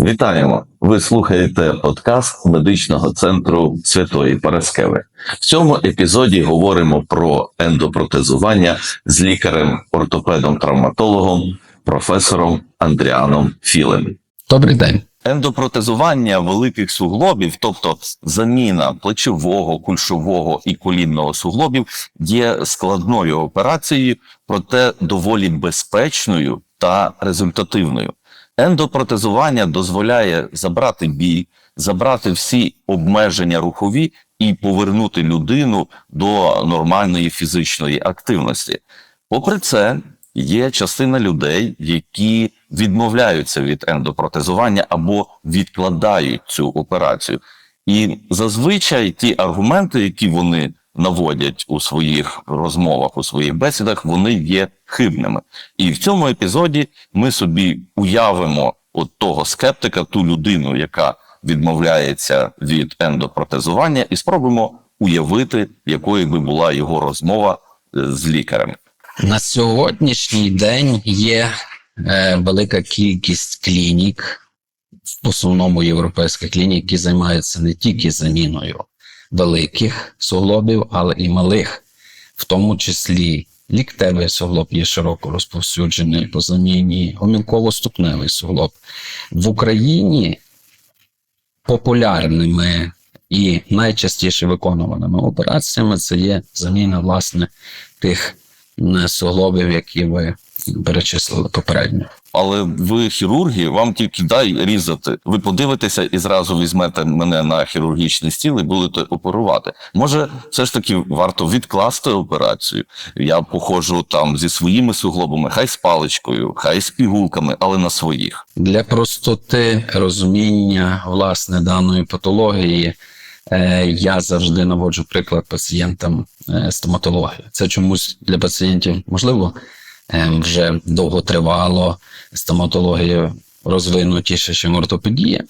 Вітаємо! Ви слухаєте подкаст медичного центру Святої Параскеви. В цьому епізоді говоримо про ендопротезування з лікарем-ортопедом-травматологом, професором Андріаном Філем. Добрий день. Ендопротезування великих суглобів, тобто заміна плечового, кульшового і колінного суглобів, є складною операцією, проте доволі безпечною та результативною. Ендопротезування дозволяє забрати біль, забрати всі обмеження рухові і повернути людину до нормальної фізичної активності. Попри це, є частина людей, які відмовляються від ендопротезування або відкладають цю операцію. І зазвичай ті аргументи, які вони наводять у своїх розмовах, у своїх бесідах, вони є хибними. І в цьому епізоді ми собі уявимо от того скептика, ту людину, яка відмовляється від ендопротезування, і спробуємо уявити, якою би була його розмова е, з лікарем. На сьогоднішній день є е, велика кількість клінік, в основному європейських клінік, які займаються не тільки заміною великих суглобів, але і малих, в тому числі ліктевий суглоб є широко розповсюджений по заміні, гомілково-ступневий суглоб. В Україні популярними і найчастіше виконуваними операціями це є заміна власне тих е, суглобів, які ви перечислили попередньо. Але ви хірурги, вам тільки дай різати. Ви подивитеся і зразу візьмете мене на хірургічний стіл і будете оперувати. Може, все ж таки варто відкласти операцію. Я походжу там зі своїми суглобами, хай з паличкою, хай з пігулками, але на своїх. Для простоти розуміння власне даної патології. е, Я завжди наводжу приклад пацієнтам е, стоматології. Це чомусь для пацієнтів можливо вже довго тривало. Стоматологія розвинутіше, ніж ортопедія.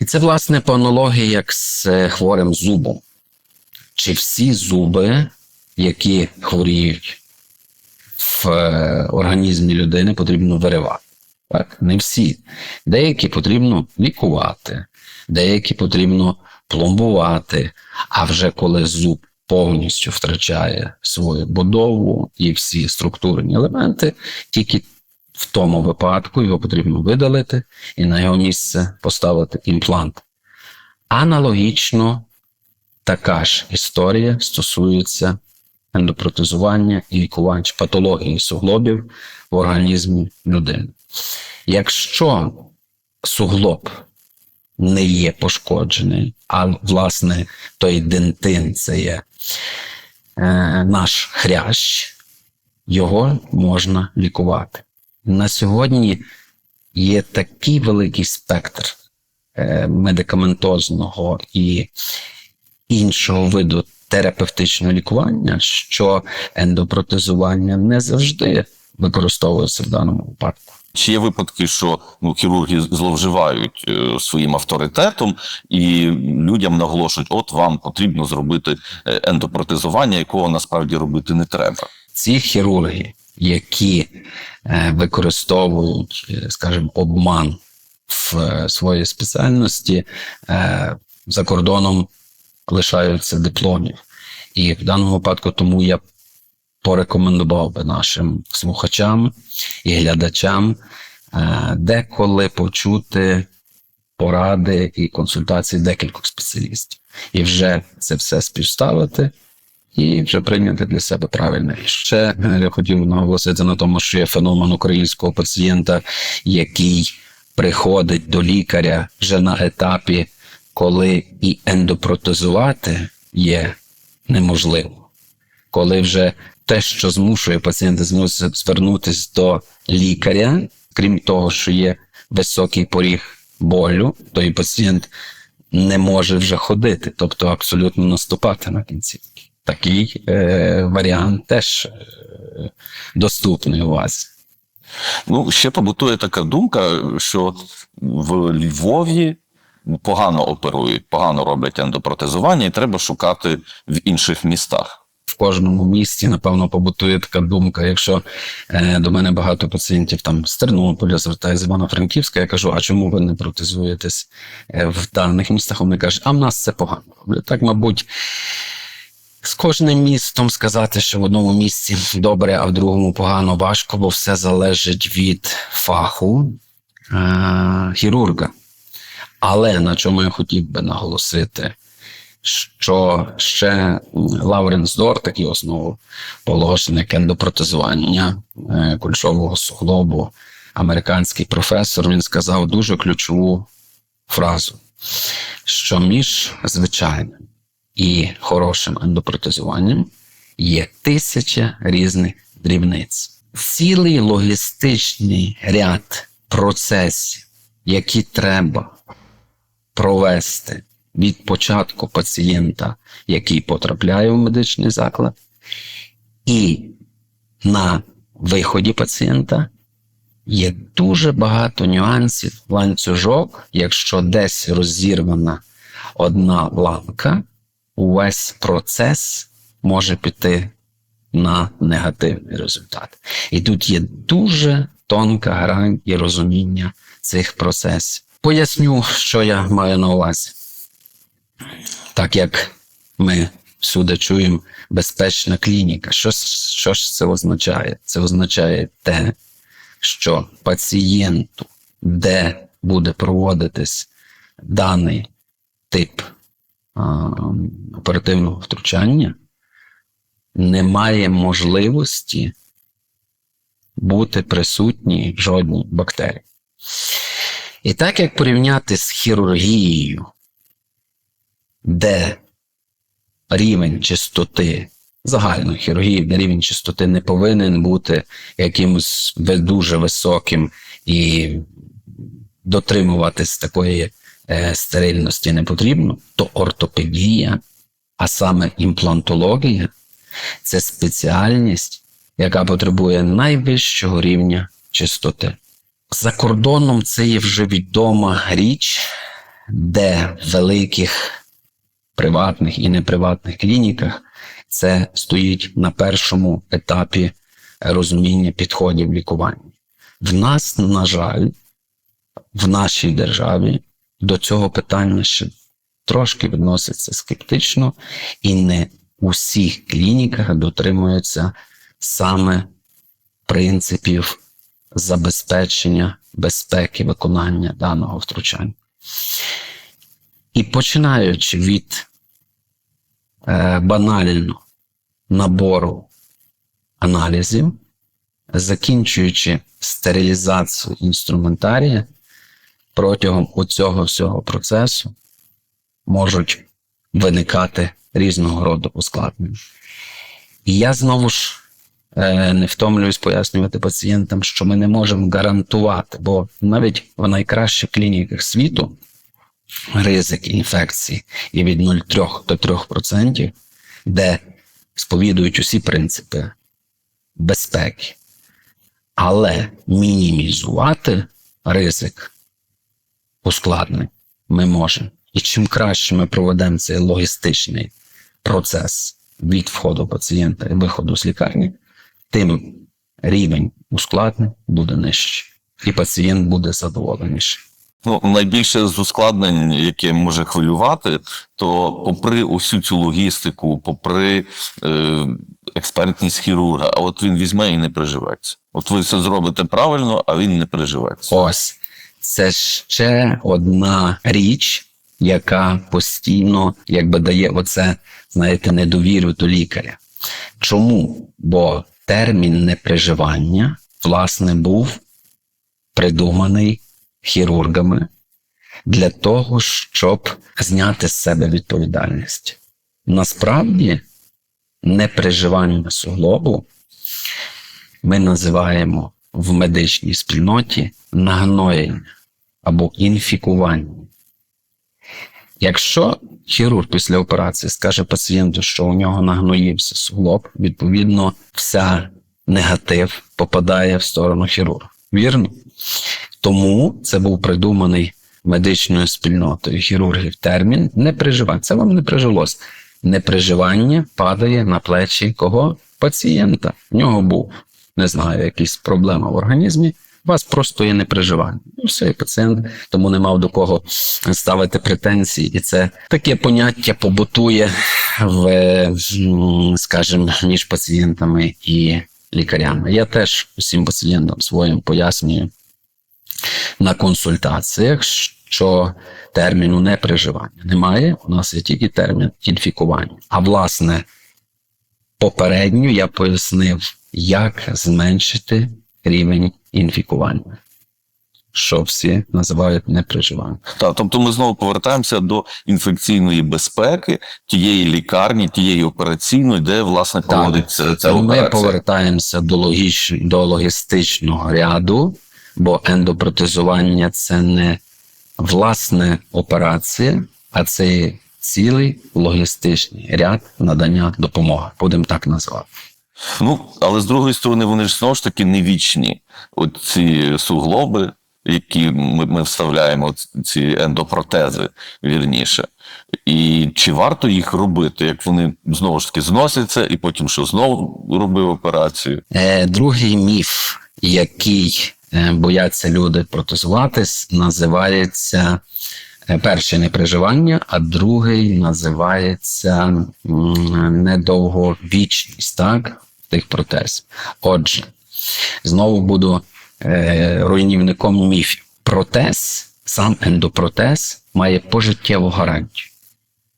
І це, власне, по аналогії як з е, хворим зубом. Чи всі зуби, які хворіють в е, організмі людини, потрібно виривати? Так, не всі. Деякі потрібно лікувати, деякі потрібно пломбувати. А вже коли зуб повністю втрачає свою будову і всі структурні елементи, тільки в тому випадку його потрібно видалити і на його місце поставити імплант. Аналогічно така ж історія стосується ендопротезування і лікування чи патології суглобів в організмі людини. Якщо суглоб не є пошкоджений, а власне той дентин це є наш хрящ, його можна лікувати. На сьогодні є такий великий спектр е, медикаментозного і іншого виду терапевтичного лікування, що ендопротезування не завжди використовується в даному випадку. Чи є випадки, що ну, хірурги зловживають е, своїм авторитетом і людям наголошують, от вам потрібно зробити е, ендопротезування, якого насправді робити не треба. ці хірурги, які е, використовують, е, скажімо, обман в е, своїй спеціальності, е, за кордоном лишаються дипломів. І в даному випадку тому я порекомендував би нашим слухачам і глядачам е, деколи почути поради і консультації декількох спеціалістів. І вже це все співставити і вже прийняти для себе правильне рішення. Ще я хотів наголосити на тому, що є феномен українського пацієнта, який приходить до лікаря вже на етапі, коли і ендопротезувати є неможливо, коли вже те, що змушує пацієнта звернутися до лікаря, крім того, що є високий поріг болю, то і пацієнт не може вже ходити, тобто абсолютно наступати на кінцівки. Такий е, варіант теж е, доступний у вас. Ну, ще побутує така думка, що в Львові погано оперують, погано роблять ендопротезування, і треба шукати в інших містах. В кожному місті, напевно, побутує така думка. Якщо е, до мене багато пацієнтів там з Тернополя звертає з Івано-Франківська, я кажу, а чому ви не протезуєтесь е, в даних містах? Вони кажуть, а в нас це погано. Так, мабуть, з кожним містом сказати, що в одному місці добре, а в другому погано важко, бо все залежить від фаху е- хірурга. Але на чому я хотів би наголосити, що ще Лауренс Дор, такий основоположник ендопротезування е, кульшового суглобу, американський професор, він сказав дуже ключову фразу, що між звичайним і хорошим ендопротезуванням є тисяча різних дрібниць. Цілий логістичний ряд процесів, які треба провести від початку пацієнта, який потрапляє в медичний заклад, і на виході пацієнта є дуже багато нюансів ланцюжок, якщо десь розірвана одна ланка, увесь процес може піти на негативний результат. І тут є дуже тонка грань і розуміння цих процесів. Поясню, що я маю на увазі. Так як ми всюди чуємо безпечна клініка. Що, що ж це означає? Це означає те, що пацієнту, де буде проводитись даний тип а, оперативного втручання, немає можливості бути присутні жодній бактерії. І так як порівняти з хірургією, де рівень чистоти, загальної хірургії, де рівень чистоти не повинен бути якимось дуже високим і дотримуватись такої е, стерильності не потрібно, то ортопедія, а саме імплантологія, це спеціальність, яка потребує найвищого рівня чистоти. За кордоном це є вже відома річ, де великих приватних і неприватних клініках це стоїть на першому етапі розуміння підходів лікування. В нас, на жаль, в нашій державі до цього питання ще трошки відноситься скептично, і не у всіх клініках дотримуються саме принципів забезпечення безпеки виконання даного втручання. І починаючи від е, банально набору аналізів, закінчуючи стерилізацію інструментарія, протягом цього всього процесу можуть виникати різного роду ускладнення. І я знову ж е, не втомлююсь пояснювати пацієнтам, що ми не можемо гарантувати, бо навіть в найкращих клініках світу ризик інфекції є від 0,3 до 3%, де сповідують усі принципи безпеки. Але мінімізувати ризик ускладнень ми можемо. І чим краще ми проведемо цей логістичний процес від входу пацієнта і виходу з лікарні, тим рівень ускладнень буде нижчий, і пацієнт буде задоволеніший. Ну, найбільше з ускладнень, яке може хвилювати, то попри усю цю логістику, попри е, експертність хірурга, а от він візьме і не приживеться. От ви все зробите правильно, а він не приживеться. Ось це ще одна річ, яка постійно якби дає оце, знаєте, недовіру до лікаря. Чому? Бо термін неприживання, власне, був придуманий хірургами для того, щоб зняти з себе відповідальність. Насправді, неприживання суглобу ми називаємо в медичній спільноті нагноєння або інфікування. Якщо хірург після операції скаже пацієнту, що у нього нагноївся суглоб, відповідно, вся негатив попадає в сторону хірурга. Вірно? Тому це був придуманий медичною спільнотою хірургів термін не приживання. Це вам не прижилось. неприживання падає на плечі кого? Пацієнта. В нього був, не знаю, якісь проблема в організмі. У вас просто є неприживання. І все, і пацієнт тому не мав до кого ставити претензії. І це таке поняття побутує в, скажімо, між пацієнтами і лікарями. Я теж усім пацієнтам своїм пояснюю на консультаціях, що терміну неприживання немає. У нас є тільки термін інфікування. А власне, попередньо я пояснив, як зменшити рівень інфікування, що всі називають неприживанням. Так, тобто ми знову повертаємося до інфекційної безпеки тієї лікарні, тієї операційної, де власне проводиться ця Ми операція. повертаємося до, логіч... до логістичного ряду, бо ендопротезування це не власне операція, а це цілий логістичний ряд надання допомоги. Будемо так називати. Ну, але з другої сторони, вони ж знову ж таки не вічні. От ці суглоби, які ми, ми вставляємо, ці ендопротези, вірніше. І чи варто їх робити, як вони знову ж таки зносяться, і потім що знову робив операцію? Е, другий міф, який бояться люди протезуватись, називається е, перший неприживання, а другий називається недовговічність так, тих протезів. Отже, знову буду е, руйнівником міфів. Протез, сам ендопротез, має пожиттєву гарантію.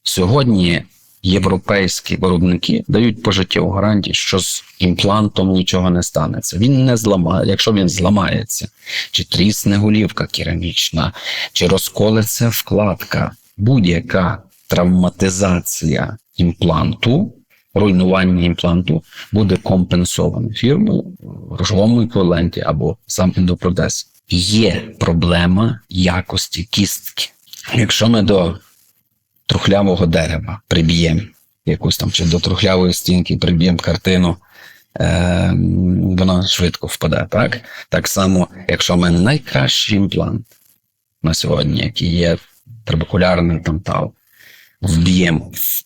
Сьогодні європейські виробники дають пожиттєву гарантію, що з імплантом нічого не станеться. Він не зламає, якщо він зламається, чи трісне голівка керамічна, чи розколеться вкладка, будь-яка травматизація імпланту. Руйнування імпланту буде компенсоване фірмою в грошовому еквіваленті або сам ендопротез. Є проблема якості кістки. Якщо ми до трухлявого дерева приб'ємо якусь там чи до трухлявої стінки приб'ємо картину, е, вона швидко впаде. Так? так само, якщо ми найкращий імплант на сьогодні, який є трабекулярний тантал, вб'ємо в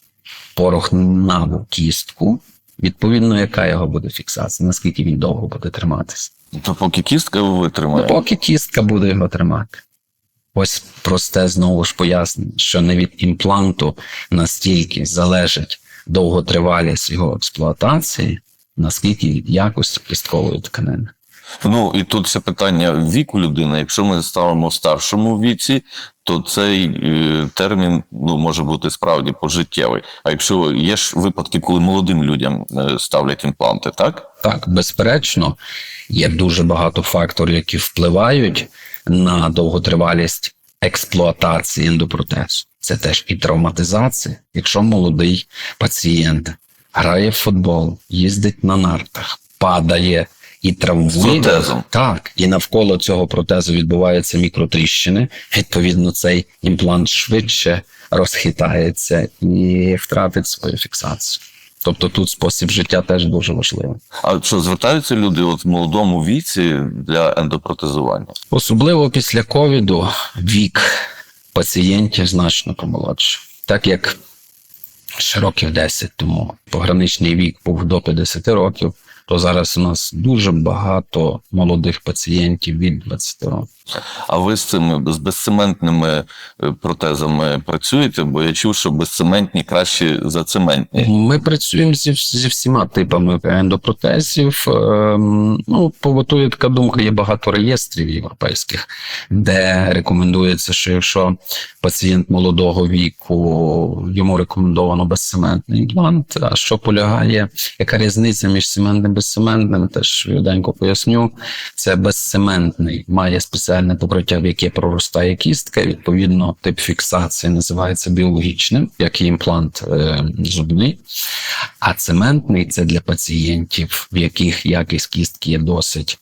порохнаву кістку, відповідно, яка його буде фіксація, наскільки він довго буде триматися. То поки кістка витримає. Ну, поки кістка буде його тримати. Ось просте знову ж пояснення, що не від імпланту настільки залежить довготривалість його експлуатації, наскільки якості кісткової тканини. Ну і тут це питання віку людини. Якщо ми ставимо в старшому віці, то цей е, термін ну, може бути справді пожиттєвий. А якщо є ж випадки, коли молодим людям е, ставлять імпланти, так? Так, безперечно, є дуже багато факторів, які впливають на довготривалість експлуатації ендопротезу. Це теж і травматизація. Якщо молодий пацієнт грає в футбол, їздить на нартах, падає і травмує. Так, і навколо цього протезу відбуваються мікротріщини. Відповідно, цей імплант швидше розхитається і втратить свою фіксацію. Тобто тут спосіб життя теж дуже важливий. А що звертаються люди от в молодому віці для ендопротезування? Особливо після ковіду вік пацієнтів значно помолодший. Так як ще років 10 тому пограничний вік був до 50 років, то зараз у нас дуже багато молодих пацієнтів від 20 років. А ви з цими з безцементними е, протезами працюєте? Бо я чув, що безцементні краще за цементні. Ми працюємо зі, зі всіма типами ендопротезів. Ем, Ну, побутує така думка, є багато реєстрів європейських, де рекомендується, що якщо пацієнт молодого віку, йому рекомендовано безцементний імплант. А що полягає, яка різниця між цементним і безцементним, теж швиденько поясню. Це безцементний має спеціальне покриття, в яке проростає кістка. Відповідно, тип фіксації називається біологічним, як і імплант е, зубний. А цементний це для пацієнтів, в яких якість кістки є досить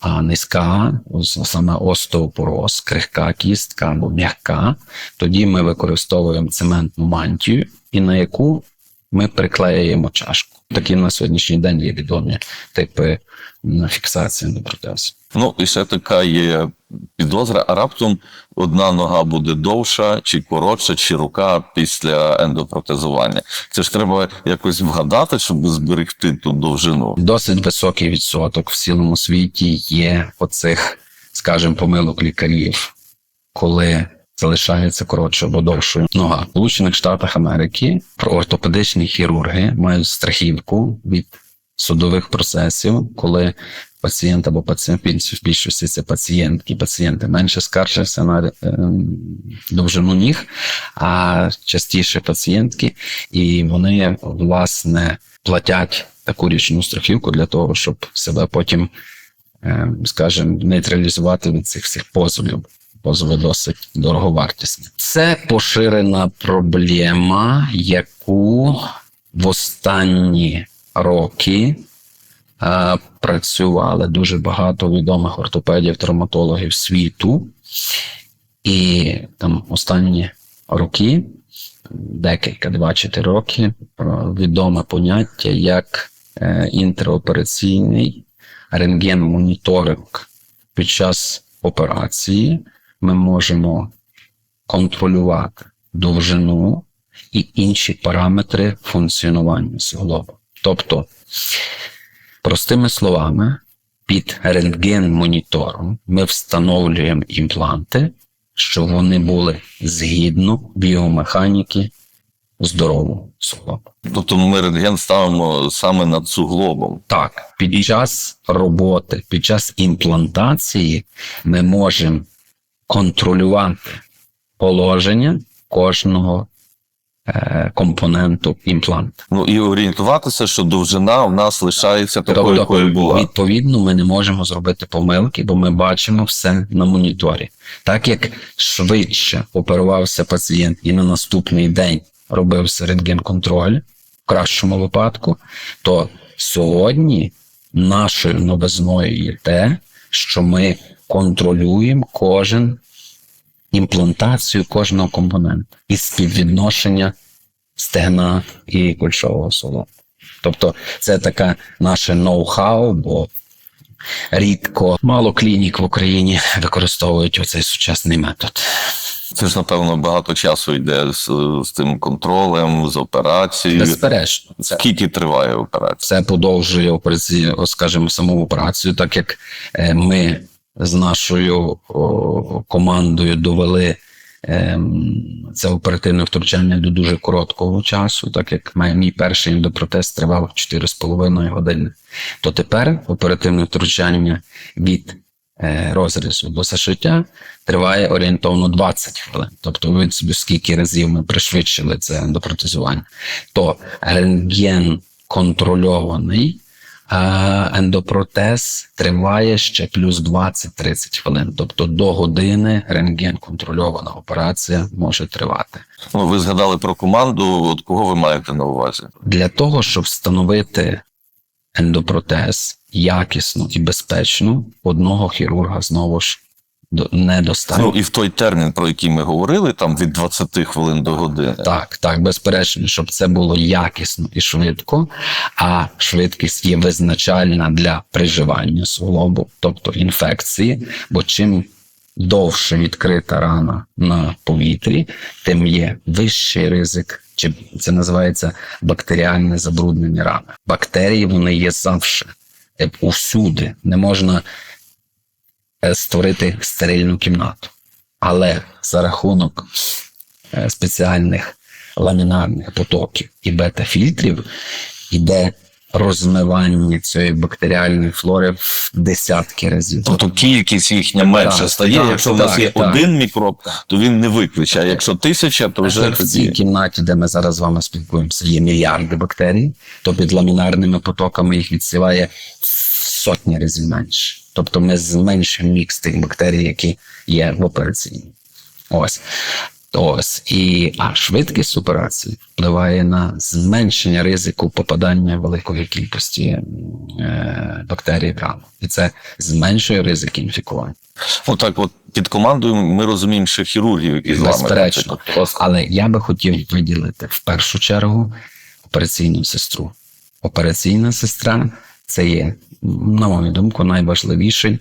а, низька, саме остеопороз, крихка кістка або м'яка. Тоді ми використовуємо цементну мантію, і на яку ми приклеюємо чашку. Такі на сьогоднішній день є відомі типи м, фіксації ендопротезу. Ну, і ще така є підозра, а раптом одна нога буде довша, чи коротша, чи рука після ендопротезування. Це ж треба якось вгадати, щоб зберегти ту довжину. Досить високий відсоток в цілому світі є оцих, скажімо, помилок лікарів, коли залишається коротше або довшою нога. В Сполучених Штатах Америки ортопедичні хірурги мають страхівку від судових процесів, коли пацієнт або пацієнт в більшості це пацієнтки, пацієнти менше скаржаться на ем, довжину ніг, а частіше пацієнтки, і вони власне платять таку річну страхівку для того, щоб себе потім, ем, скажімо, нейтралізувати від цих всіх позовів. Позови досить дороговартісні. Це поширена проблема, яку в останні роки е, працювали дуже багато відомих ортопедів, травматологів світу. І там останні роки, декілька, два-чотири роки, відоме поняття як е, інтеропераційний рентген-моніторинг під час операції ми можемо контролювати довжину і інші параметри функціонування суглоба. Тобто, простими словами, під рентген-монітором ми встановлюємо імпланти, щоб вони були згідно біомеханіки здорового суглоба. Тобто ми рентген ставимо саме над суглобом. Так, під час роботи, під час імплантації ми можемо контролювати положення кожного компоненту імпланту. Ну і орієнтуватися, що довжина в нас лишається такою, якою була. відповідно, ми не можемо зробити помилки, бо ми бачимо все на моніторі. Так як швидше оперувався пацієнт і на наступний день робився рентген-контроль, в кращому випадку, то сьогодні нашою новизною є те, що ми контролюємо кожен імплантацію кожного компонента і співвідношення стегна і кульшового солома. Тобто це таке наше ноу-хау, бо рідко мало клінік в Україні використовують оцей сучасний метод. Це ж, напевно, багато часу йде з, з тим контролем, з операцією. Безперечно, це, Скільки триває операція? це подовжує операцію, скажімо, саму операцію, так як е, ми з нашою командою довели ем, це оперативне втручання до дуже короткого часу, так як мій, перший ендопротез тривав 4,5 години. То тепер оперативне втручання від е, розрізу до зашиття триває орієнтовно 20 хвилин. Тобто, ви собі скільки разів ми пришвидшили це ендопротезування. То рентген контрольований ендопротез триває ще плюс 20-30 хвилин. Тобто до години рентген контрольована операція може тривати. Ну, ви згадали про команду. От кого ви маєте на увазі? Для того, щоб встановити ендопротез якісно і безпечно, одного хірурга знову ж недостатньо. Ну і в той термін, про який ми говорили, там від 20 хвилин до години. Так, так, безперечно, щоб це було якісно і швидко, а швидкість є визначальна для приживання суглобу, тобто інфекції, бо чим довше відкрита рана на повітрі, тим є вищий ризик, чи це називається бактеріальне забруднення рани. Бактерії вони є завжди, усюди. Не можна створити стерильну кімнату. Але за рахунок е, спеціальних ламінарних потоків і бета-фільтрів іде розмивання цієї бактеріальної флори в десятки разів. Тобто кількість їхня менше Так, стає. так, якщо в нас так, є так. один мікроб, то він не виключає. А якщо тисяча, то вже Вже в цій кімнаті, де ми зараз з вами спілкуємося, є мільярди бактерій, то під ламінарними потоками їх відсіває в сотні разів менше. Тобто ми зменшуємо мікс тих бактерій, які є в операційній. Ось. Ось і а швидкість операції впливає на зменшення ризику попадання великої кількості е, бактерій в рану. І це зменшує ризик інфікування. Отак, от під командою ми розуміємо, що хірургів, які з вами Безперечно. Але я би хотів виділити в першу чергу операційну сестру. операційна сестра це є, на мою думку, найважливіший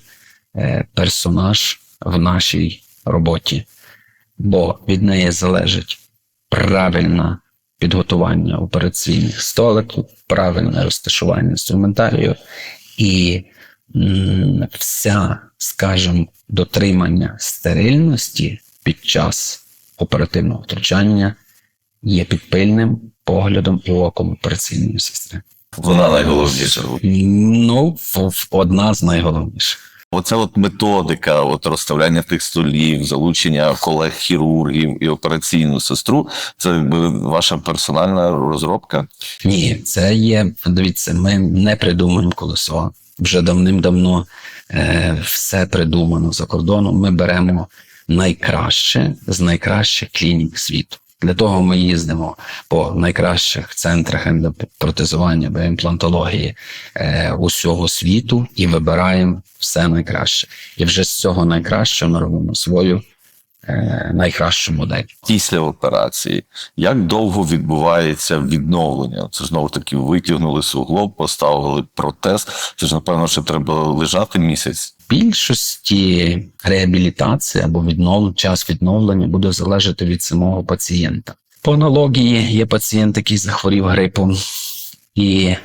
е, персонаж в нашій роботі, бо від неї залежить правильне підготування операційних столиків, правильне розташування інструментарію і вся, скажімо, дотримання стерильності під час оперативного втручання є під пильним поглядом і оком операційної сестри. Вона найголовніша. Ну, одна з найголовніших. Оце от методика, от розставляння тих столів, залучення колег-хірургів і операційну сестру. Це якби ваша персональна розробка. Ні, це є. Дивіться, ми не придумуємо колесо. Вже давним-давно е, все придумано за кордоном. Ми беремо найкраще з найкращих клінік світу. Для того ми їздимо по найкращих центрах ендопротезування або імплантології е, усього світу і вибираємо все найкраще. І вже з цього найкращого ми робимо свою е, найкращу модель. Після операції, як довго відбувається відновлення? Це знову таки витягнули суглоб, поставили протез. Це ж напевно, що треба лежати місяць. Більшості реабілітації або віднов... час відновлення буде залежати від самого пацієнта. По аналогії є пацієнт, який захворів грипом, і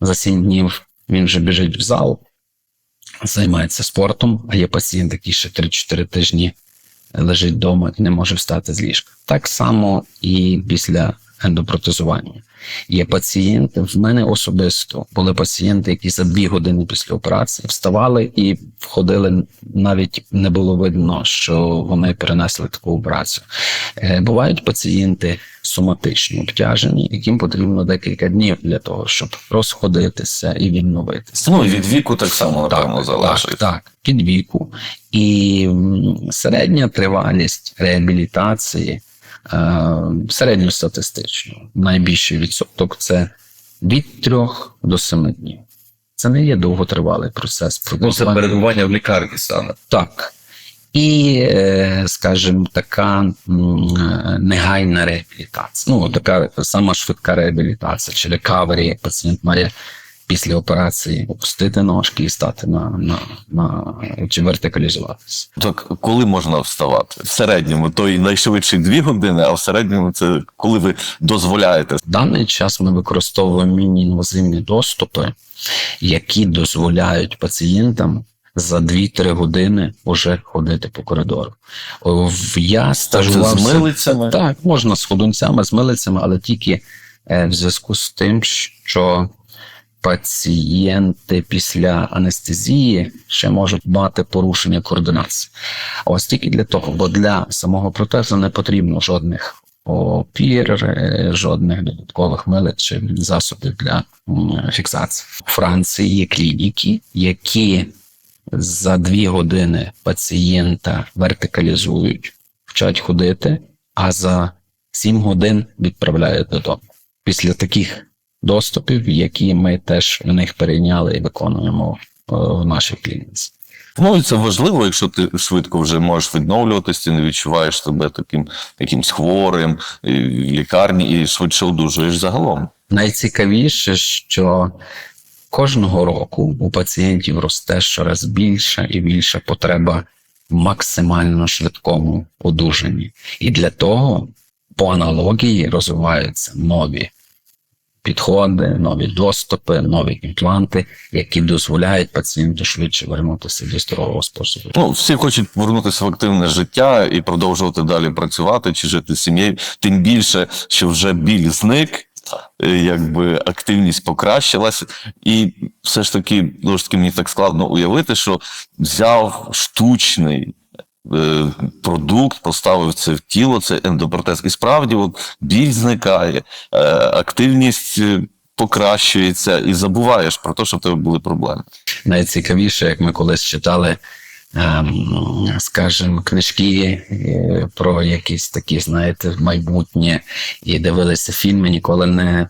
за 7 днів він вже біжить в зал, займається спортом, а є пацієнт, який ще 3-4 тижні лежить вдома і не може встати з ліжка. Так само і після ендопротезування. Є пацієнти, в мене особисто були пацієнти, які за дві години після операції вставали і входили, навіть не було видно, що вони перенесли таку операцію. Е, Бувають пацієнти соматично обтяжені, яким потрібно декілька днів для того, щоб розходитися і відновитися. Ну і від віку так само напевно залежить. Так, так, під віку. І середня тривалість реабілітації середньостатистично, найбільший відсоток це від 3 до 7 днів. Це не є довготривалий процес. протезування. перебування в лікарні саме. Так. І, е, скажімо, така е, негайна реабілітація. Ну, така сама швидка реабілітація чи рекавері, як пацієнт має після операції опустити ножки і стати на, на, на чи вертикалізуватися. Так, коли можна вставати? В середньому той найшвидший дві години, а в середньому це коли ви дозволяєте. В даний час ми використовуємо міні-інвазивні доступи, які дозволяють пацієнтам за 2-3 години вже ходити по коридору. Я Це стажувався... з милицями. Так, можна з ходунцями, з милицями, але тільки е, в зв'язку з тим, що пацієнти після анестезії ще можуть мати порушення координації. Ось тільки для того, бо для самого протезу не потрібно жодних опір, е, жодних додаткових милиць чи засобів для фіксації. У Франції є клініки, які за дві години пацієнта вертикалізують, вчать ходити, а за 7 годин відправляють додому. Після таких доступів, які ми теж у них перейняли і виконуємо е, в нашій клініці. Ну і це важливо, якщо ти швидко вже можеш відновлюватися, ти не відчуваєш себе таким якимсь хворим в лікарні і швидше одужуєш загалом. Найцікавіше, що кожного року у пацієнтів росте щораз більша і більша потреба в максимально швидкому одужанні. І для того по аналогії розвиваються нові підходи, нові доступи, нові імпланти, які дозволяють пацієнту швидше вернутися до здорового способу. Ну, всі хочуть повернутися в активне життя і продовжувати далі працювати чи жити з сім'єю. Тим більше, що вже біль зник, е, якби активність покращилась, і все ж таки, таки, мені так складно уявити, що взяв штучний. Е, Продукт поставив це в тіло, це ендопротез. І справді, от біль зникає, е, активність е, покращується, і забуваєш про те, що в тебе були проблеми. найцікавіше, як ми колись читали, ем, скажімо, книжки про якісь такі, знаєте, майбутнє, і дивилися фільми, ніколи не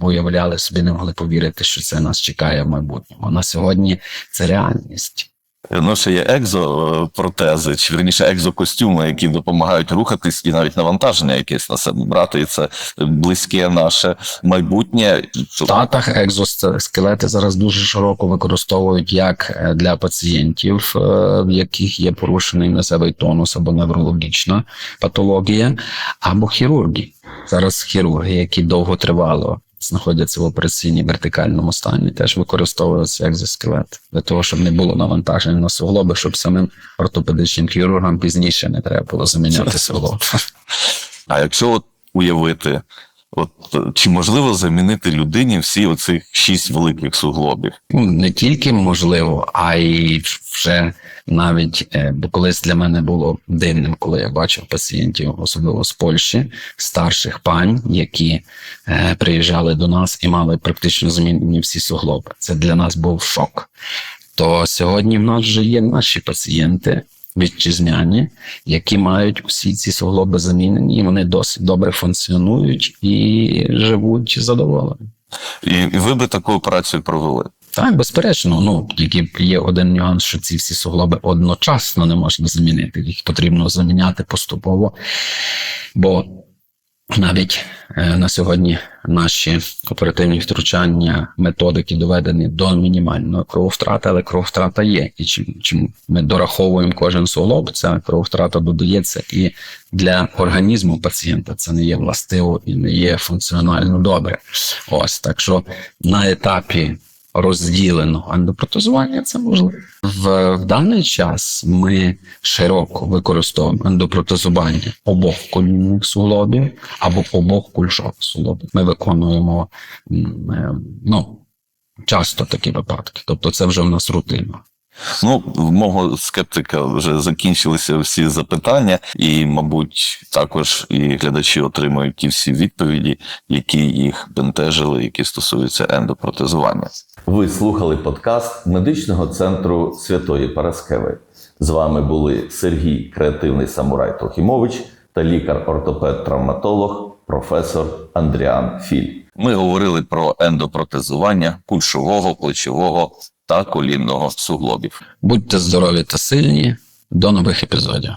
уявляли собі, не могли повірити, що це нас чекає в майбутньому. На сьогодні це реальність. Ну, ще є екзопротези, чи верніше екзокостюми, які допомагають рухатись, і навіть навантаження якесь на себе брати. І це близьке наше майбутнє. В Штатах екзоскелети зараз дуже широко використовують як е, для пацієнтів, е, в яких є порушений носовий тонус або неврологічна патологія, або хірурги. Зараз хірурги, які довго тривало знаходяться в операційній вертикальному стані, теж використовуються екзоскелет для того, щоб не було навантаження на суглоби, щоб самим ортопедичним хірургам пізніше не треба було заміняти суглоби. А якщо от уявити, от чи можливо замінити людині всі оцих шість великих суглобів? Ну, не тільки можливо, а й вже навіть е, бо колись для мене було дивним, коли я бачив пацієнтів, особливо з Польщі, старших пань, які е, приїжджали до нас і мали практично змінені всі суглоби. Це для нас був шок. То сьогодні в нас вже є наші пацієнти. Вітчизняні, які мають усі ці суглоби замінені, і вони досить добре функціонують і живуть задоволені. І, і ви би таку операцію провели? Так, безперечно, ну тільки є один нюанс, що ці всі суглоби одночасно не можна замінити. Їх потрібно заміняти поступово. Бо навіть е, на сьогодні наші оперативні втручання, методики доведені до мінімальної крововтрати, але крововтрата є. І чим, чим ми дораховуємо кожен суглоб, ця крововтрата додається і для організму пацієнта це не є властиво і не є функціонально добре. Ось так що на етапі розділеного ендопротезування це можливо. В, в даний час ми широко використовуємо ендопротезування обох колінних суглобів або обох кульшових суглобів. Ми виконуємо е, ну, часто такі випадки. Тобто це вже в нас рутина. Ну, в мого скептика вже закінчилися всі запитання, і, мабуть, також і глядачі отримують ті всі відповіді, які їх бентежили, які стосуються ендопротезування. Ви слухали подкаст медичного центру Святої Параскеви. З вами були Сергій Креативний Самурай Трохімович та лікар-ортопед-травматолог професор Андріан Філь. Ми говорили про ендопротезування кульшового, плечового та колінного суглобів. Будьте здорові та сильні. До нових епізодів.